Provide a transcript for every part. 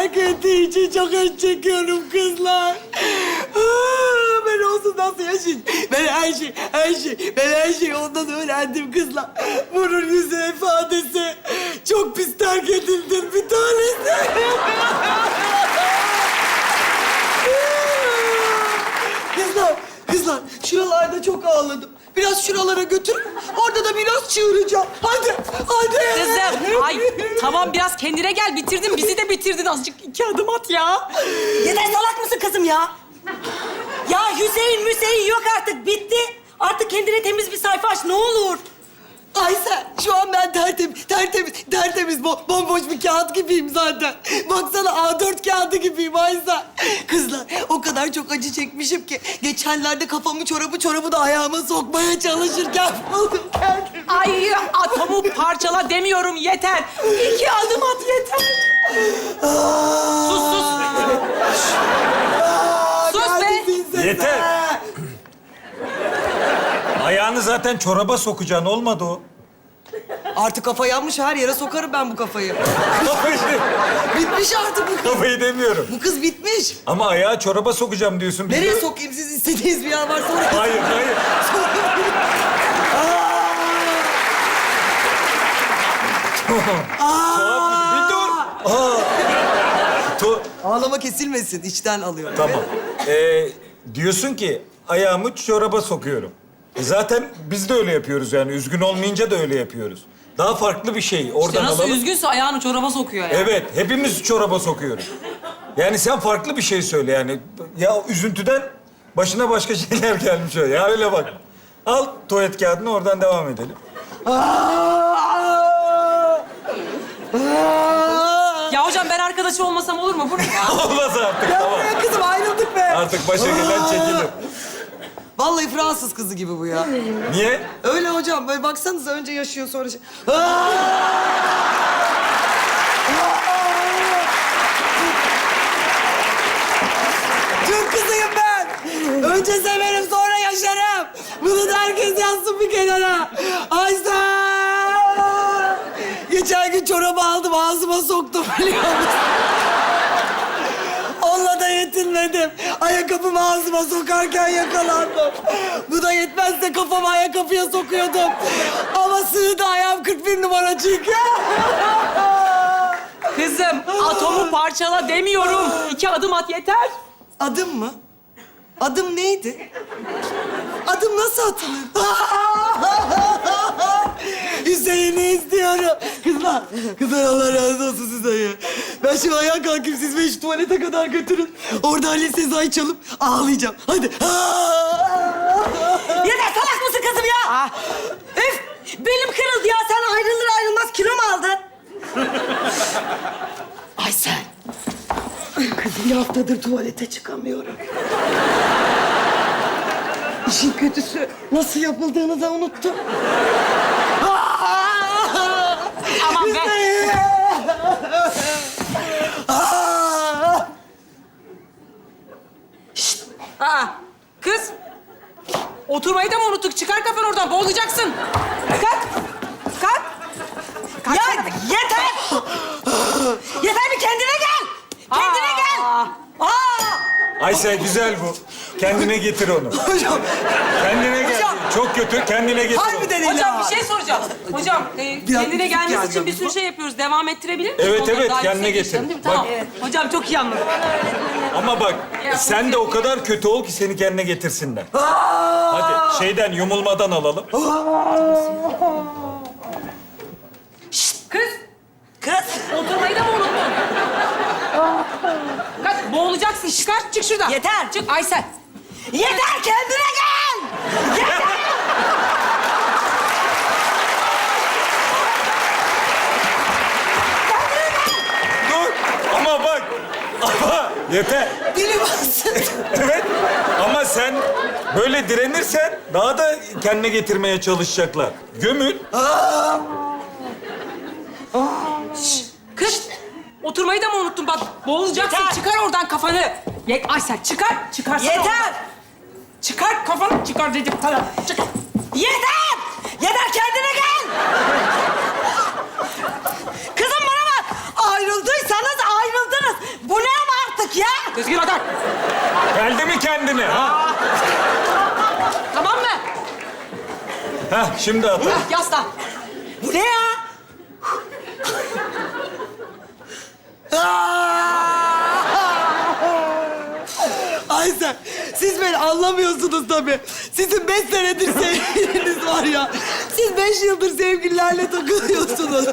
terk ettiği için çok acı çekiyorum kızlar. Aa, Ben onsuz nasıl yaşayayım? Ben her şey, her şey, ben her şeyi ondan öğrendim kızlar. Bunun yüzü ifadesi çok pis terk edildim bir tanesi. Kızlar, kızlar şuralarda çok ağladım. Biraz şuralara götür. Orada da biraz çığıracağım. Hadi, hadi. Kızım, ay tamam biraz kendine gel. Bitirdin, bizi de bitirdin. Azıcık iki adım at ya. Yeter salak mısın kızım ya? Ya Hüseyin Müseyin yok artık bitti. Artık kendine temiz bir sayfa aç ne olur. Ayşe, şu an ben tertemiz, tertemiz, tertemiz, bo bomboş bir kağıt gibiyim zaten. Baksana A4 kağıdı gibiyim Ayşe. Kızlar, o kadar çok acı çekmişim ki... ...geçenlerde kafamı çorabı çorabı da ayağıma sokmaya çalışırken buldum kendimi. Ay atomu parçala demiyorum yeter. İki adım at yeter. sus sus. Sus be. Neredesin sen? Yeter. Ayağını zaten çoraba sokacaksın. Olmadı o. Artık kafa yanmış, her yere sokarım ben bu kafayı. Kafayı, Bitmiş artık bu kız. kafayı demiyorum. Bu kız bitmiş. Ama ayağı çoraba sokacağım diyorsun. Biz Nereye de- sokayım siz istediğiniz bir yer varsa oraya Hayır, hayır. Tuhaf, bir dur. Aa. Tu- Ağlama kesilmesin, içten alıyorum. Tamam. Ee, diyorsun ki ayağımı çoraba sokuyorum. E zaten biz de öyle yapıyoruz yani. Üzgün olmayınca da öyle yapıyoruz. Daha farklı bir şey. Oradan İşte nasıl alalım. üzgünse ayağını çoraba sokuyor ya. Evet, hepimiz çoraba sokuyoruz. Yani sen farklı bir şey söyle yani. Ya üzüntüden başına başka şeyler gelmiş öyle. Ya öyle bak. Al tuvalet kağıdını oradan devam edelim. Ya hocam ben arkadaşı olmasam olur mu? Bu ne ya? Olmaz artık tamam. kızım, ayrıldık be. Artık başa gelen çekilir. Vallahi Fransız kızı gibi bu ya. Niye? Öyle hocam, böyle baksanıza önce yaşıyor sonra şey... Türk kızıyım ben. Önce severim, sonra yaşarım. Bunu da herkes yazsın bir kenara. Ayşe! Geçen gün çorabı aldım, ağzıma soktum biliyor musun? Yetinmedim. Ayakkabımı ağzıma sokarken yakalandım. Bu da yetmezse kafamı ayakkabıya sokuyordum. Ama sığdı ayağım 41 numara çünkü. Kızım atomu parçala demiyorum. İki adım at yeter. Adım mı? Adım neydi? Adım nasıl atılır? Hüseyin'i istiyorum. Kızlar, kızlar Allah razı olsun size ya. Ben şimdi ayağa kalkayım, siz beni şu tuvalete kadar götürün. Orada Ali Sezai çalıp ağlayacağım. Hadi. Yeter salak mısın kızım ya? Üf belim kırıldı ya sen ayrılır ayrılmaz kilo mu aldın? Aysel. Kızım bir haftadır tuvalete çıkamıyorum. İşin kötüsü nasıl yapıldığını da unuttum. Aman be. Aa, kız. Oturmayı da mı unuttuk? Oradan. Boğulacaksın. Kalk. Kalk. Kalk. Ya yeter! yeter bir kendine gel! Kendine Aa. gel! Aa! Ayşe güzel bu. Kendine getir onu. Hocam. Çok kötü. Kendine getir harbiden illa. Hocam bir şey soracağım. Hocam e, Biraz kendine gelmesi için bir sürü şey yapıyoruz. Devam ettirebilir miyiz? Evet, Onları evet, daha kendine yüksek getir. mi? Tamam. Bak. Hocam çok iyi anladım. Ama bak Ya, sen de o kadar kötü ol ki seni kendine getirsinler. Hadi şeyden yumulmadan alalım. Kız. Kız! Oturmayı da mı unuttun? Kalk boğulacaksın. Çıkar çık şuradan. Yeter! Çık Aysel. Yeter kendine gel! Dur ama bak. Ama yeter. Dilim bassın. Evet ama sen böyle direnirsen daha da kendine getirmeye çalışacaklar. Gömül. Kız. Oturmayı da mı unuttun? Bak boğulacaksın. Yeter. Çıkar oradan kafanı. Ye Aysel çıkar. Çıkarsana Yeter! oradan. Çıkar kafanı. Çıkar dedim sana. Çıkar. Yeter kendine gel! Kızım bana bak! Ayrıldıysanız ayrıldınız. Düzgün otur. Geldi mi kendine? Ha? Tamam mı? Heh, şimdi atar. Hah, Yasla. Bu ne ya? Ayşe, siz beni anlamıyorsunuz tabii. Sizin beş senedir sevgiliniz var ya. Siz beş yıldır sevgililerle takılıyorsunuz.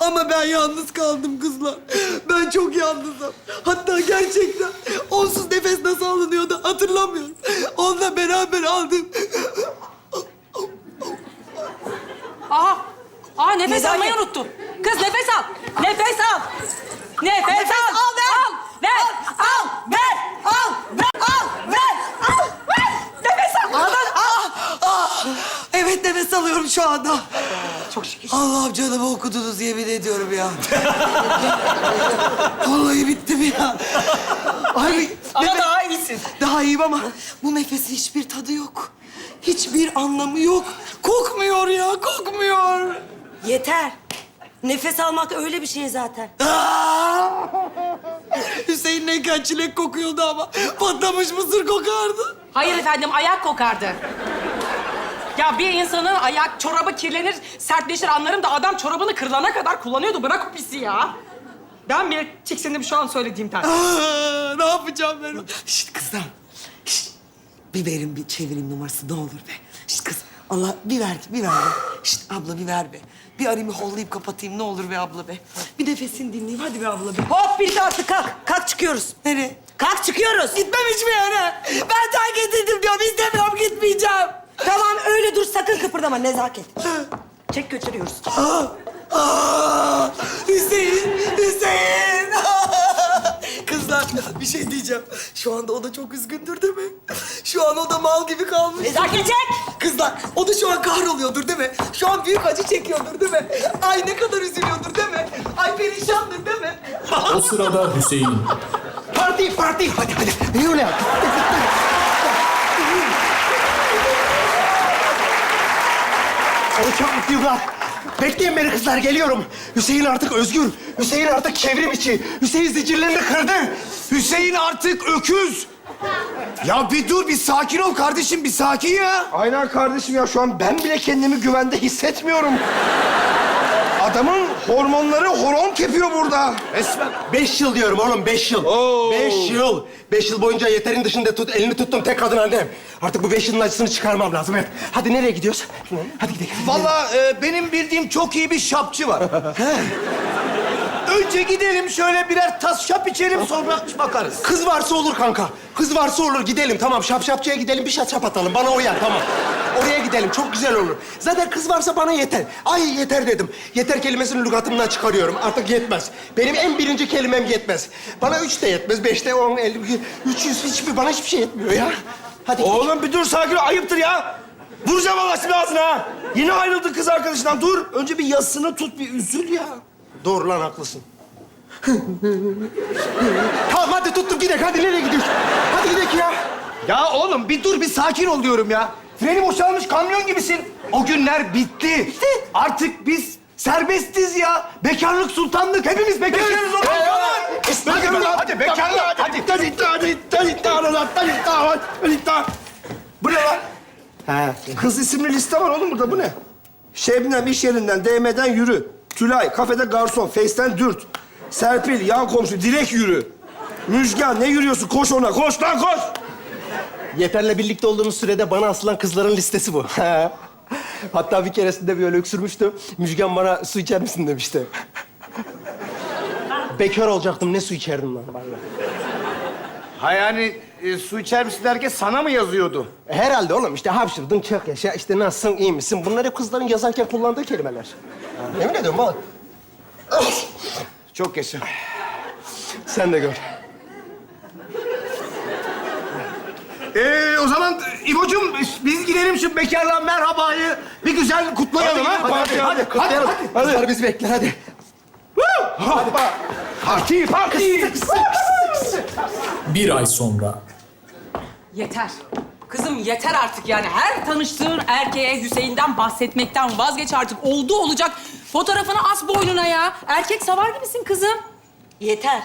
Ama ben yalnız kaldım kızlar. Ben çok yalnızım. Hatta gerçekten onsuz nefes nasıl alınıyordu hatırlamıyorum. Onunla beraber aldım. Aha. Aa nefes Nezaket. almayı unuttun. Kız nefes al. Nefes al. Nefes, al. al, ver. Al. Ver. Al. Ver! Al! Ver! Al! Ver! Al! Ver! Nefes al. Aman, ah, ah. Evet nefes alıyorum şu anda. Allah'ım canımı okudunuz yemin ediyorum ya. Vallahi bittim ya. Ay, Ama nefes- daha iyisin. Daha iyiyim ama bu nefesin hiçbir tadı yok. Hiçbir anlamı yok. Kokmuyor ya, kokmuyor. Yeter. Nefes almak öyle bir şey zaten. Aa! Hüseyin ne kadar çilek kokuyordu ama patlamış mısır kokardı. Hayır efendim ayak kokardı. Ya bir insanın ayak çorabı kirlenir, sertleşir anlarım da adam çorabını kırılana kadar kullanıyordu. Bırak o pisi ya. Ben bile tiksindim şu an söylediğimden. Aa, ne yapacağım ben? Şişt kızlar. Şişt. Bir verin bir çevireyim numarası ne olur be. Şişt kız. Allah bir ver, bir ver be. Şişt abla bir ver be. Bir arayayım bir hollayıp kapatayım ne olur be abla be. Bir nefesini dinleyeyim hadi be abla be. Hop bir artık kalk. Kalk çıkıyoruz. Nereye? Kalk çıkıyoruz. Gitmem hiçbir yere. Ben terk edildim diyorum. İstemiyorum gitmeyeceğim. Tamam öyle dur sakın kıpırdama nezaket. Çek götürüyoruz. Aa, Hüseyin, Hüseyin. Kızlar bir şey diyeceğim. Şu anda o da çok üzgündür değil mi? Şu an o da mal gibi kalmış. Nezaket çek. Kızlar o da şu an kahroluyordur değil mi? Şu an büyük acı çekiyordur değil mi? Ay ne kadar üzülüyordur değil mi? Ay perişandır değil mi? O sırada Hüseyin. Parti, parti. Hadi, hadi. Yürü. Onu çok mutluyum. Bekleyin beni kızlar, geliyorum. Hüseyin artık özgür. Hüseyin artık çevrim içi. Hüseyin zincirlerini kırdı. Hüseyin artık öküz. Ya bir dur, bir sakin ol kardeşim, bir sakin ya. Aynen kardeşim ya, şu an ben bile kendimi güvende hissetmiyorum. Adamın hormonları horon tepiyor burada. Resmen. Beş yıl diyorum oğlum, beş yıl. Oo. Beş yıl. Beş yıl boyunca yeterin dışında tut, elini tuttum tek kadın annem. Artık bu beş yılın acısını çıkarmam lazım. Evet. Hadi nereye gidiyoruz? Hadi gidelim. Vallahi e, benim bildiğim çok iyi bir şapçı var. Önce gidelim şöyle birer tas şap içelim sonra bakarız. Kız varsa olur kanka. Kız varsa olur gidelim tamam. Şap şapçıya gidelim bir şap şap atalım. Bana uyar tamam. Oraya gidelim çok güzel olur. Zaten kız varsa bana yeter. Ay yeter dedim. Yeter kelimesini lügatımdan çıkarıyorum. Artık yetmez. Benim en birinci kelimem yetmez. Bana üç de yetmez. Beş de on, elli, üç yüz hiçbir bana hiçbir şey yetmiyor ya. Hadi. Oğlum bir dur sakin ol ayıptır ya. Vuracağım Allah şimdi ağzına. Yine ayrıldı kız arkadaşından dur. Önce bir yasını tut bir üzül ya. Doğru lan haklısın. tamam hadi tuttum gidelim. Hadi nereye gidiyorsun? Hadi gidelim ya. Ya oğlum bir dur bir sakin ol diyorum ya. Freni boşalmış kamyon gibisin. O günler bitti. Bitti. Artık biz serbestiz ya. Bekarlık sultanlık hepimiz bekarız oğlum. Bekarlık hadi bekarlık hadi. Hadi hadi hadi hadi hadi hadi Bu ne lan? He. Kız isimli liste var oğlum burada bu ne? Şebnem iş yerinden, DM'den yürü. Tülay kafede garson, Face'ten dürt. Serpil yan komşu direkt yürü. Müjgan ne yürüyorsun? Koş ona koş lan koş. Yeter'le birlikte olduğumuz sürede bana asılan kızların listesi bu. Hatta bir keresinde böyle öksürmüştüm. Müjgan bana su içer misin demişti. Bekar olacaktım. Ne su içerdim lan vallahi. Ha yani e, su içer misin derken sana mı yazıyordu? Herhalde oğlum işte hapşırdın çok yaşa, işte nasılsın, iyi misin? Bunlar hep kızların yazarken kullandığı kelimeler. Ha, Emin ediyorum oğlum. Çok yaşa. Sen de gör. Ee, o zaman İbo'cum biz gidelim şu bekarlığa merhabayı bir güzel kutlayalım ha. Hadi, hadi, hadi, hadi, hadi. Kızlar bizi bekler, hadi. Hadi bak. Parti, parti. Bir ay sonra. Yeter. Kızım yeter artık yani. Her tanıştığın erkeğe Hüseyin'den bahsetmekten vazgeç artık. Oldu olacak. Fotoğrafını as boynuna ya. Erkek savar gibisin kızım. Yeter.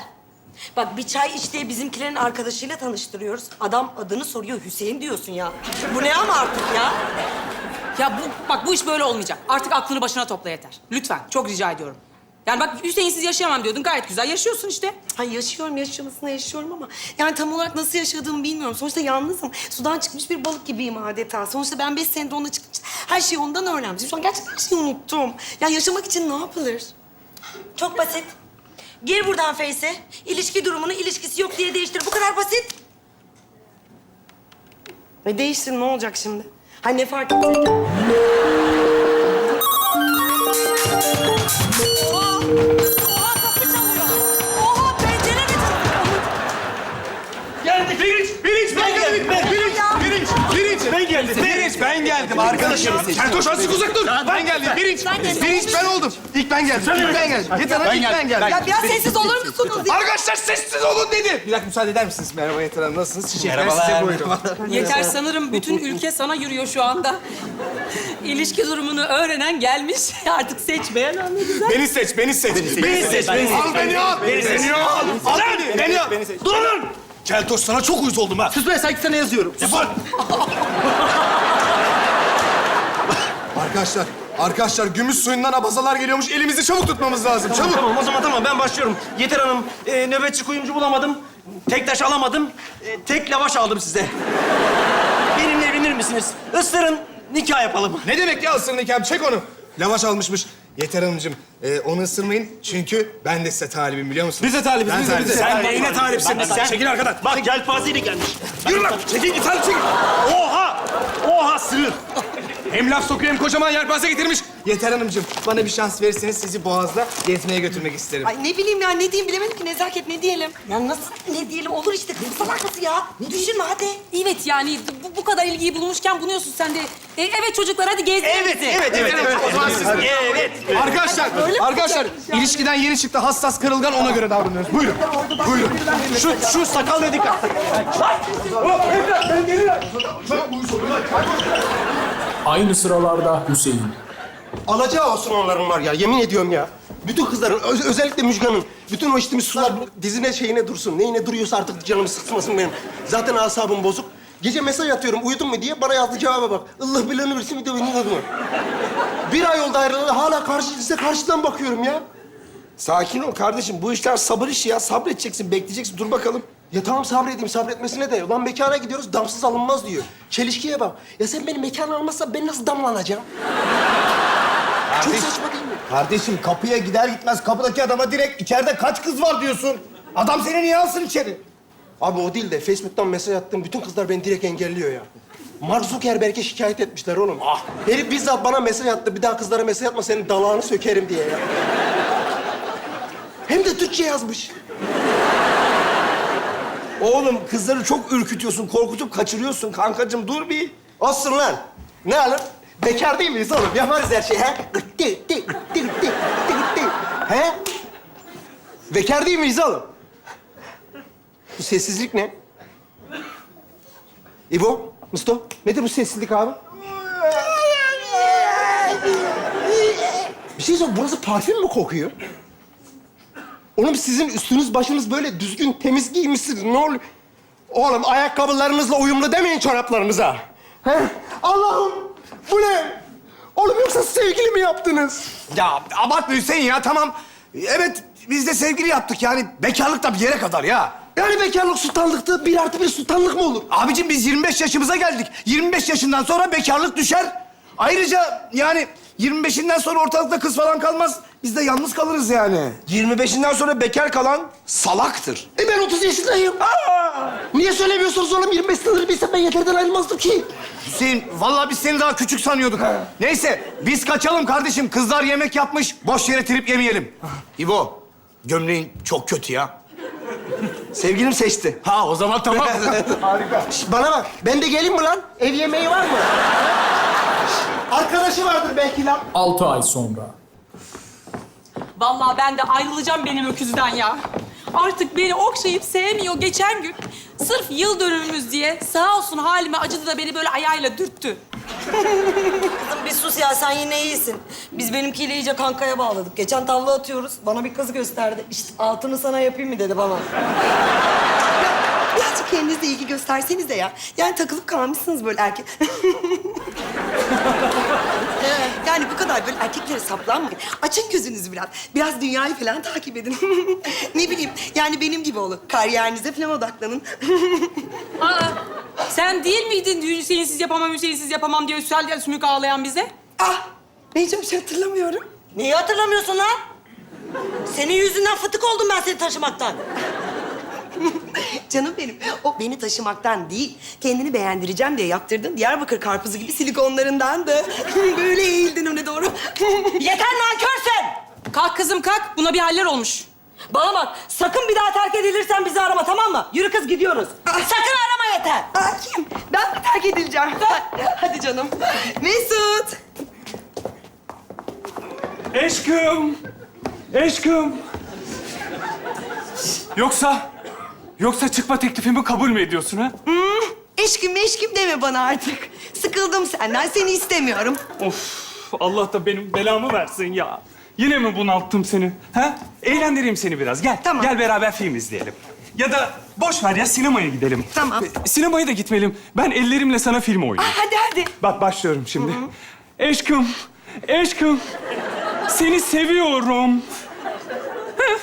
Bak bir çay iç diye bizimkilerin arkadaşıyla tanıştırıyoruz. Adam adını soruyor Hüseyin diyorsun ya. Bu ne ama artık ya? Ya bu, bak bu iş böyle olmayacak. Artık aklını başına topla yeter. Lütfen, çok rica ediyorum. Yani bak Hüseyin'siz yaşayamam diyordun. Gayet güzel yaşıyorsun işte. Ay yaşıyorum, yaşamasına yaşıyorum ama... Yani tam olarak nasıl yaşadığımı bilmiyorum. Sonuçta yalnızım. Sudan çıkmış bir balık gibiyim adeta. Sonuçta ben beş senedir onunla çıkmış. Her şeyi ondan öğrenmişim. Şu an gerçekten her şeyi unuttum. Ya yaşamak için ne yapılır? Çok basit. Gir buradan Face'e. İlişki durumunu ilişkisi yok diye değiştir. Bu kadar basit. Ve değiştir ne olacak şimdi? Ha ne fark edecek? Arkadaşım. Keltoş azıcık uzak dur. Ben geldim. Pirinç, pirinç ben oldum. İlk ben geldim. İlk ben geldim. Yeter Hanım ilk ben geldim. Ya biraz sessiz olur musunuz? Arkadaşlar sessiz olun dedi. Bir dakika müsaade eder misiniz? Merhaba Yeter Hanım nasılsınız? Çiçekler size buyurun. Yeter sanırım bütün ülke sana yürüyor şu anda. İlişki durumunu öğrenen gelmiş. Artık seçmeyen anladı. Beni seç, beni seç. Beni seç, beni seç. Al beni al. Beni al. Al beni. Beni al. Durun. Keltoş sana çok uyuz oldum ha. Sus be sanki sana yazıyorum. Defol. Arkadaşlar, arkadaşlar gümüş suyundan abazalar geliyormuş. Elimizi çabuk tutmamız lazım. Çabuk. Tamam o zaman tamam ben başlıyorum. Yeter Hanım e, nöbetçi kuyumcu bulamadım. Tek taş alamadım. E, tek lavaş aldım size. Benimle evlenir misiniz? Isırın nikah yapalım. Ne demek ya ısırın nikahım? Çek onu. Lavaş almışmış. Yeter Hanımcığım, e, onu ısırmayın çünkü ben de size talibim biliyor musunuz? Biz de talibiz. Ben biz de, talibim. biz de. Sen neyine talipsin? Bak, Sen... çekil arkadan. Bak yelpazeyle gelmiş. Yürü lan. Çekil git hadi çekil. Oha! Oha sığır. Hem laf sokuyor hem kocaman yelpaze getirmiş. Yeter Hanımcığım, bana bir şans verirseniz sizi Boğaz'da gezmeye götürmek isterim. Ay ne bileyim ya ne diyeyim bilemedim ki nezaket ne diyelim. Ya nasıl ne diyelim olur işte kız salakası ya. Düşünme hadi. Evet yani bu, bu kadar ilgiyi bulmuşken bunuyorsun sen de. E, evet çocuklar hadi gezdirin Evet, bizi. evet, evet, evet. O zaman siz... Evet. Arkadaşlar, arkadaşlar ilişkiden yeni çıktı hassas kırılgan ona göre davranıyoruz. Buyurun, buyurun. Şu, şu sakallı dikkat. Aynı sıralarda Hüseyin. Alacağı olsun onların var ya, yemin ediyorum ya. Bütün kızların, öz- özellikle Müjgan'ın, bütün o içtiğimiz sular dizine şeyine dursun. Neyine duruyorsa artık canımı sıkmasın benim. Zaten asabım bozuk. Gece mesaj atıyorum, uyudun mu diye bana yazdığı cevaba bak. Allah bilanı versin bir de beni yazma. Bir ay oldu ayrılalı, hala karşı size karşıdan bakıyorum ya. Sakin ol kardeşim. Bu işler sabır işi ya. Sabredeceksin, bekleyeceksin. Dur bakalım. Ya tamam sabredeyim, sabretmesine de. Ulan mekana gidiyoruz, damsız alınmaz diyor. Çelişkiye bak. Ya sen beni mekana almazsan ben nasıl damlanacağım? Çok saçma değil mi? Kardeşim kapıya gider gitmez kapıdaki adama direkt içeride kaç kız var diyorsun. Adam seni niye alsın içeri? Abi o değil de Facebook'tan mesaj attım. Bütün kızlar beni direkt engelliyor ya. Mark Zuckerberg'e şikayet etmişler oğlum. Ah. Herif bizzat bana mesaj attı. Bir daha kızlara mesaj atma senin dalağını sökerim diye ya. Hem de Türkçe yazmış. Oğlum kızları çok ürkütüyorsun, korkutup kaçırıyorsun. Kankacığım dur bir. Olsun lan. Ne alır? Bekar değil miyiz oğlum? Yaparız her şeyi he? Gıttı, gıttı, gıttı, gıttı. He? Bekar değil miyiz oğlum? Bu sessizlik ne? İbo, Musto, nedir bu sessizlik abi? Bir şey söyleyeyim, burası parfüm mü kokuyor? Oğlum sizin üstünüz başınız böyle düzgün, temiz giymişsiniz. Ne oluyor? Oğlum ayakkabılarınızla uyumlu demeyin çoraplarınıza. He? Allah'ım bu ne? Oğlum yoksa sevgili mi yaptınız? Ya abartma Hüseyin ya tamam. Evet biz de sevgili yaptık yani. Bekarlık da bir yere kadar ya. Yani bekarlık sultanlıktı. Bir artı bir sultanlık mı olur? Abicim biz 25 yaşımıza geldik. 25 yaşından sonra bekarlık düşer. Ayrıca yani 25'inden sonra ortalıkta kız falan kalmaz. Biz de yalnız kalırız yani. 25'inden sonra bekar kalan salaktır. E ben 30 yaşındayım. Niye söylemiyorsunuz oğlum? 25 sınırı bilsem ben yeterden ayrılmazdım ki. Hüseyin, vallahi biz seni daha küçük sanıyorduk. Neyse, biz kaçalım kardeşim. Kızlar yemek yapmış, boş yere trip yemeyelim. İbo, gömleğin çok kötü ya. Sevgilim seçti. Ha, o zaman tamam. Şş, bana bak, ben de geleyim mi lan? Ev yemeği var mı? Arkadaşı vardır belki lan. Altı ay sonra. Vallahi ben de ayrılacağım benim öküzden ya. Artık beni okşayıp sevmiyor geçen gün. Sırf yıl dönümümüz diye sağ olsun halime acıdı da beni böyle ayağıyla dürttü. Kızım bir sus ya sen yine iyisin. Biz benimkiyle iyice kankaya bağladık. Geçen tavla atıyoruz. Bana bir kız gösterdi. İşte altını sana yapayım mı dedi bana. Birazcık kendinize ilgi göstersenize ya. Yani takılıp kalmışsınız böyle erkek. yani bu kadar böyle erkeklere saplanmayın. Açın gözünüzü biraz. Biraz dünyayı falan takip edin. ne bileyim yani benim gibi olun. Kariyerinize falan odaklanın. Aa, sen değil miydin Hüseyinsiz yapamam, Hüseyinsiz yapamam diye Üstel'den sümük ağlayan bize? ah ben hiç öyle şey hatırlamıyorum. Neyi hatırlamıyorsun lan? Senin yüzünden fıtık oldum ben seni taşımaktan. Canım benim, o beni taşımaktan değil, kendini beğendireceğim diye yaptırdın Diyarbakır karpuzu gibi silikonlarındandı. Böyle eğildin öne doğru. Yeter nankör sen! Kalk kızım kalk, buna bir haller olmuş. Bana bak, sakın bir daha terk edilirsen bizi arama tamam mı? Yürü kız gidiyoruz. Sakın arama yeter. Aa, kim? Ben mi terk edileceğim? Hadi canım. Mesut. Eşkım! Eşkım! Yoksa... Yoksa çıkma teklifimi kabul mü ediyorsun ha? Eşkim meşkim deme bana artık. Sıkıldım senden, seni istemiyorum. Of! Allah da benim belamı versin ya. Yine mi bunalttım seni? Ha? Eğlendireyim seni biraz. Gel. Tamam. Gel beraber film izleyelim. Ya da boş ver ya sinemaya gidelim. Tamam. E, Sinemaya da gitmeliyim. Ben ellerimle sana film Aa, oynayayım. hadi hadi. Bak başlıyorum şimdi. Eşkım, eşkım. Seni seviyorum. Heh,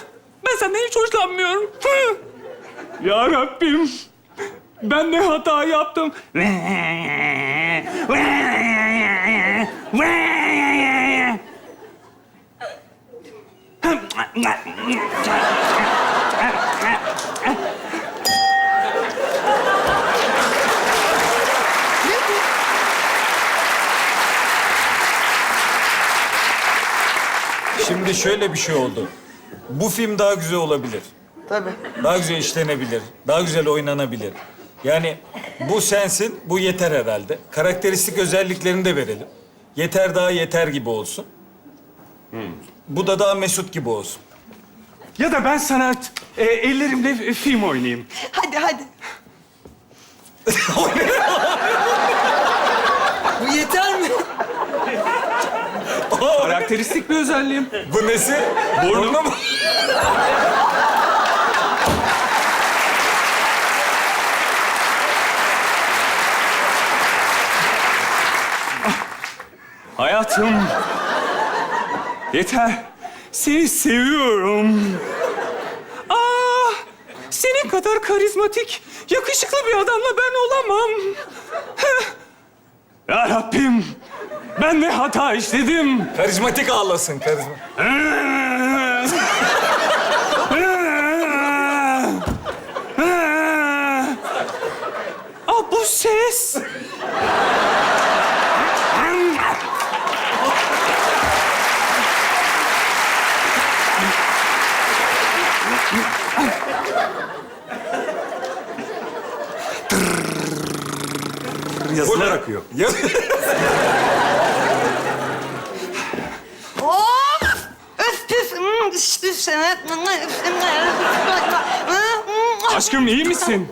Ben senden hiç hoşlanmıyorum. Heh. Ya Rabbim. Ben ne hata yaptım? Şimdi şöyle bir şey oldu. Bu film daha güzel olabilir. Tabii. Daha güzel işlenebilir. Daha güzel oynanabilir. Yani bu sensin, bu yeter herhalde. Karakteristik özelliklerini de verelim. Yeter daha yeter gibi olsun. Bu da daha Mesut gibi olsun. Ya da ben sana e, ellerimle film oynayayım. Hadi hadi. Bu yeter mi? Karakteristik bir özelliğim. Bu nesi? Burnu mu? Hayatım. Yeter. Seni seviyorum. Aa, senin kadar karizmatik, yakışıklı bir adamla ben olamam. Ya Rabbim, ben ne hata işledim. Karizmatik ağlasın, karizma. Aa, bu ses. Yazılar akıyor. Ya- Oh! Öf püf. Hmm, üf. Aşkım iyi misin?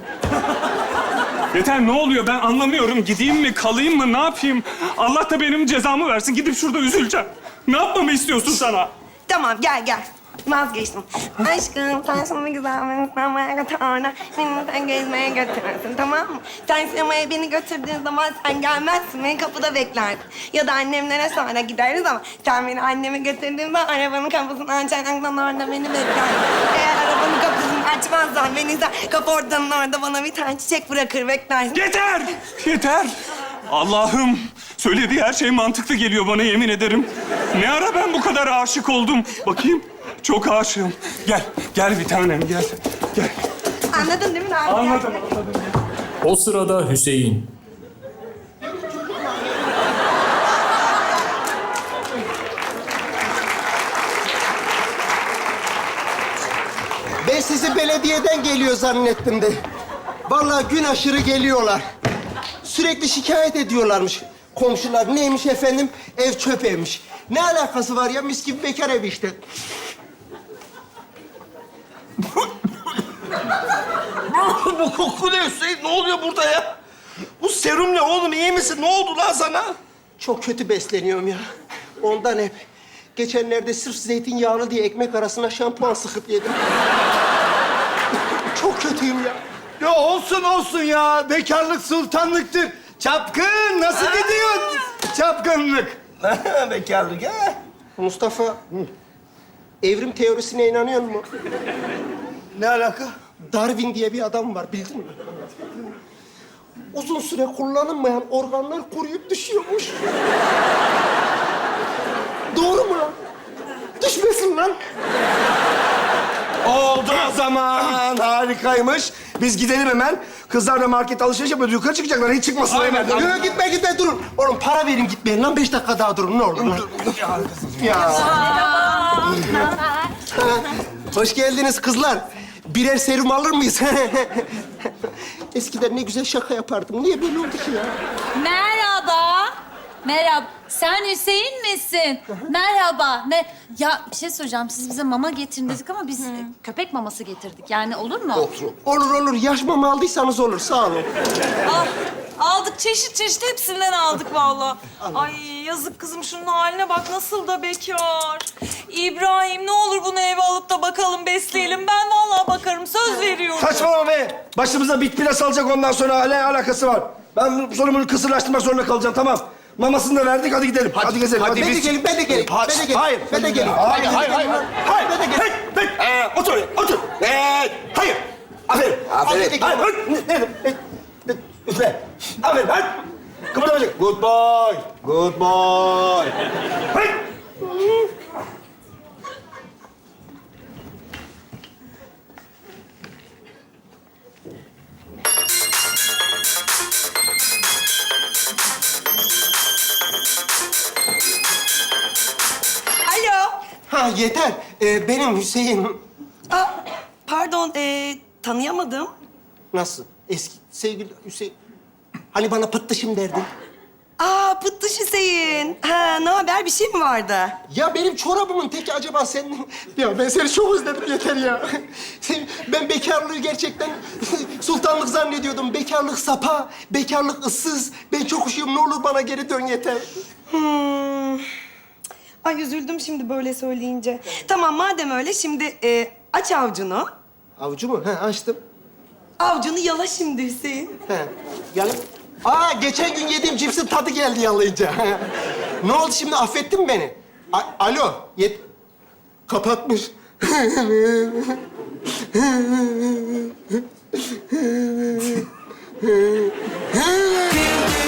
Yeter ne oluyor ben anlamıyorum. Gideyim mi kalayım mı ne yapayım? Allah da benim cezamı versin. Gidip şurada üzüleceğim. Ne yapmamı istiyorsun sana? Tamam gel gel. Vazgeçtim. Aşkım sen sana güzel bir sinemaya götürün. Beni sen gezmeye götürürsün tamam mı? Sen sinemaya beni götürdüğün zaman sen gelmezsin. Beni kapıda beklersin. Ya da annemlere sonra gideriz ama sen beni anneme götürdüğün arabanın kapısını açarsan orada beni beklersin. Eğer arabanın kapısını açmazsan beni sen kapı ortanın orada bana bir tane çiçek bırakır beklersin. Yeter! Yeter! Allah'ım söylediği her şey mantıklı geliyor bana yemin ederim. Ne ara ben bu kadar aşık oldum? Bakayım. Çok aşığım. Gel, gel bir tanem gel. Gel. Anladın değil mi? Abi? Anladım, anladım. O sırada Hüseyin. Ben sizi belediyeden geliyor zannettim de. Vallahi gün aşırı geliyorlar. Sürekli şikayet ediyorlarmış komşular. Neymiş efendim? Ev çöp evmiş. Ne alakası var ya? Mis gibi bekar ev işte. Bu koku ne Hüseyin? Ne oluyor burada ya? Bu serum ne oğlum? iyi misin? Ne oldu lan sana? Çok kötü besleniyorum ya. Ondan hep. Geçenlerde sırf zeytinyağlı diye ekmek arasına şampuan sıkıp yedim. Çok kötüyüm ya. Ya olsun olsun ya. Bekarlık sultanlıktır. Çapkın nasıl gidiyor? Çapkınlık. Bekarlık ha? Mustafa, evrim teorisine inanıyor musun? Ne alaka? Darwin diye bir adam var, bildin mi? Uzun süre kullanılmayan organlar kuruyup düşüyormuş. Doğru mu lan? Düşmesin lan. Oldu o zaman. Harikaymış. Biz gidelim hemen. Kızlar da market alışveriş yapıyor. Yukarı çıkacaklar. Hiç çıkmasın hemen. Yok gitme gitme durun. Oğlum para verin gitmeyin lan. Beş dakika daha durun ne olur lan. Ya. Hoş geldiniz kızlar. Birer serum alır mıyız? Eskiden ne güzel şaka yapardım. Niye böyle oldu ki ya? Merhaba. Merhaba. Sen Hüseyin misin? Merhaba. Ne? Ya bir şey soracağım. Siz bize mama getirin dedik ama biz e, köpek maması getirdik. Yani olur mu? Olur olur. Yaş mama aldıysanız olur. Sağ olun. Ah, aldık çeşit çeşit hepsinden aldık vallahi. Ay yazık kızım şunun haline bak nasıl da bekar. İbrahim ne olur bunu eve alıp da bakalım besleyelim. Ben vallahi bakarım söz veriyorum. Saçmalama be. Başımıza bit plas alacak ondan sonra ne alakası var? Ben sonra bunu kısırlaştırmak zorunda kalacağım tamam. Mamasını da verdik hadi gidelim. Hadi, gezelim. Hadi, ben de gelin, ben de gelin. Ben de gelin. Hayır. Ben de gelin. Hayır, hayır, hayır. Hayır. Ben de gelin. Hey, hey. Ee, otur, otur. Hey, hayır. Aferin. Aferin. Hayır, hayır. Ne, ne, ne, ne, üfle. Aferin, hadi. Kıpırdamayacak. Good boy. Good boy. Hey. Alo. Ha yeter. Ee, benim Hüseyin. Aa, pardon, ee, tanıyamadım. Nasıl? Eski sevgili Hüseyin. Hani bana pıttışım derdin. Aa, Pıttış Hüseyin. Ha, ne haber? Bir şey mi vardı? Ya benim çorabımın teki acaba senin... Ya ben seni çok özledim yeter ya. Sen- Ben bekarlığı gerçekten sultanlık zannediyordum. Bekarlık sapa, bekarlık ıssız. Ben çok üşüyorum. Ne olur bana geri dön yeter. Hmm. Ay üzüldüm şimdi böyle söyleyince. Tamam madem öyle şimdi ee, aç avcunu. Avucu mu? Ha açtım. Avcunu yala şimdi Hüseyin. He. Yani... Aa geçen gün yediğim cipsin tadı geldi yalayınca. ne oldu şimdi affettin mi beni? A- Alo. Yet... Kapatmış.